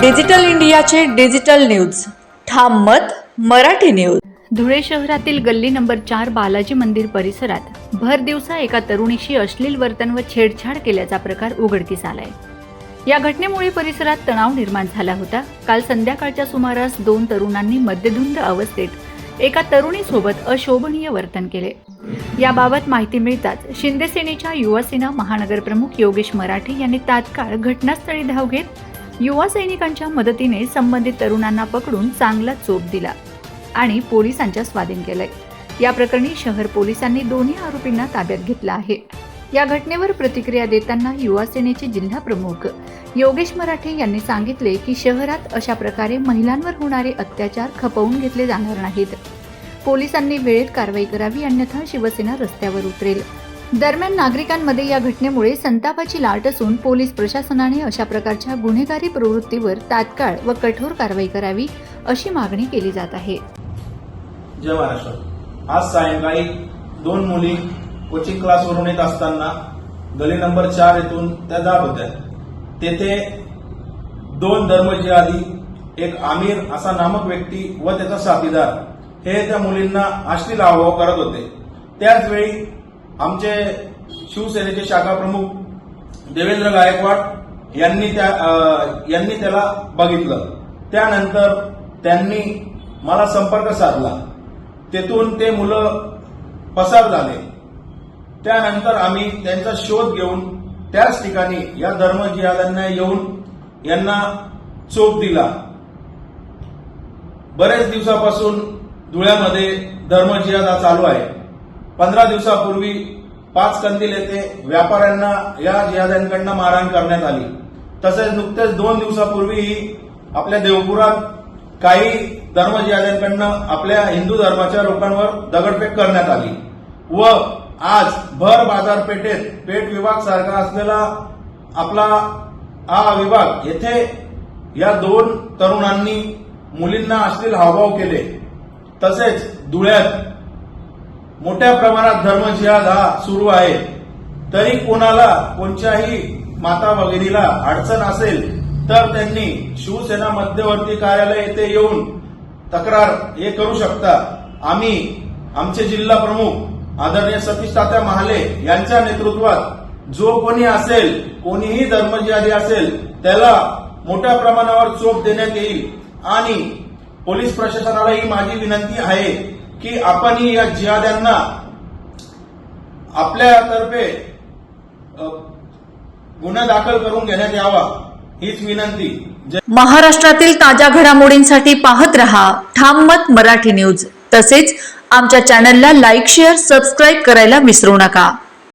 Digital इंडियाचे digital news. ठाम मत मराठी न्यूज. धुळे शहरातील गल्ली नंबर चार बालाजी मंदिर परिसरात भर दिवसा एका तरुणीशी अश्लील वर्तन व छेडछाड केल्याचा प्रकार उघडकीस आलाय. या घटनेमुळे परिसरात तणाव निर्माण झाला होता. काल संध्याकाळच्या सुमारास दोन तरुणांनी मद्यधुंद अवस्थेत एका तरुणीसोबत अशोभनीय वर्तन केले. याबाबत माहिती मिळताच शिंदे सेनेच्या महानगरप्रमुख योगेश मराठे यांनी तात्काळ घटनास्थळी धाव घेत युवा सैनिकांच्या मदतीने संबंधित तरुणांना पकडून चांगला चोप दिला आणि पोलिसांच्या स्वाधीन केलंय. या प्रकरणी शहर पोलिसांनी दोन्ही आरोपींना ताब्यात घेतलं आहे. या घटनेवर प्रतिक्रिया देताना युवा सेनेचे जिल्हा प्रमुख योगेश मराठे यांनी सांगितले की शहरात अशा प्रकारे महिलांवर होणारे अत्याचार खपवून घेतले जाणार नाहीत. पोलिसांनी वेळेत कारवाई करावी अन्यथा शिवसेना रस्त्यावर उतरेल. दरम्यान नागरिकांमध्ये या घटनेमुळे संतापाची लाट असून पोलीस प्रशासनाने अशा प्रकारच्या गुन्हेगारी प्रवृत्तीवर तात्काळ व कठोर कारवाई करावी अशी मागणी केली जात आहे. जय महाराष्ट्र. आज सायंकाळी दोन मुली कोचिंग क्लासवरून येत असताना गली नंबर चार येथून त्या जात होत्या. तेथे दोन धर्मजिहादी एक आमिर असा नामक व्यक्ती व त्याचा साथीदार हे त्या मुलींना अश्लील हावभाव करत होते. त्याच वेळी आमचे शिवसेनेचे शाखा प्रमुख देवेंद्र गायकवाड यांनी त्या यांनी त्याला बघितलं. त्यानंतर त्यांनी मला संपर्क साधला. तेथून ते मुलं पसार झाले. त्यानंतर आम्ही त्यांचा शोध घेऊन त्याच ठिकाणी या धर्मजिहाद्यांना येऊन यांना चोप दिला. बरेच दिवसापासून धुळ्यामध्ये धर्मजिहादा चालू आहे. पंधरा दिवसापूर्वी पाच कंदील येथे व्यापाऱ्यांना या जिहाद्यांकडनं मारहाण करण्यात आली. तसेच नुकतेच दोन दिवसापूर्वीही आपल्या देवपुरात काही धर्म जिहाद्यांकडनं आपल्या हिंदू धर्माच्या लोकांवर दगडफेक करण्यात आली. व आज भर बाजारपेठेत पेठ विभाग सारखा असलेला आपला हा विभाग येथे या दोन तरुणांनी मुलींना अश्लील हावभाव केले. तसेच धुळ्यात मोठ्या प्रमाणात धर्मजिहाद हा सुरू आहे. तरी कोणाला कोणत्याही माता भगिनीला अडचण असेल तर त्यांनी शिवसेना मध्यवर्ती कार्यालय येथे येऊन तक्रार हे करू शकता. आम्ही आमचे जिल्हा प्रमुख आदरणीय सतीश तात्या महाले यांच्या नेतृत्वात जो कोणी असेल कोणीही धर्मजिहादी असेल त्याला मोठ्या प्रमाणावर चोप देण्यात येईल. आणि पोलीस प्रशासनाला ही माझी विनंती आहे की आपणही या जिहाद्यांना आपल्यातर्फे गुन्हा दाखल करून घेण्यात यावा हीच विनंती. महाराष्ट्रातील ताज्या घडामोडींसाठी पाहत रहा ठाम मत मराठी न्यूज. तसेच आमच्या चॅनलला लाईक शेअर सबस्क्राईब करायला विसरू नका.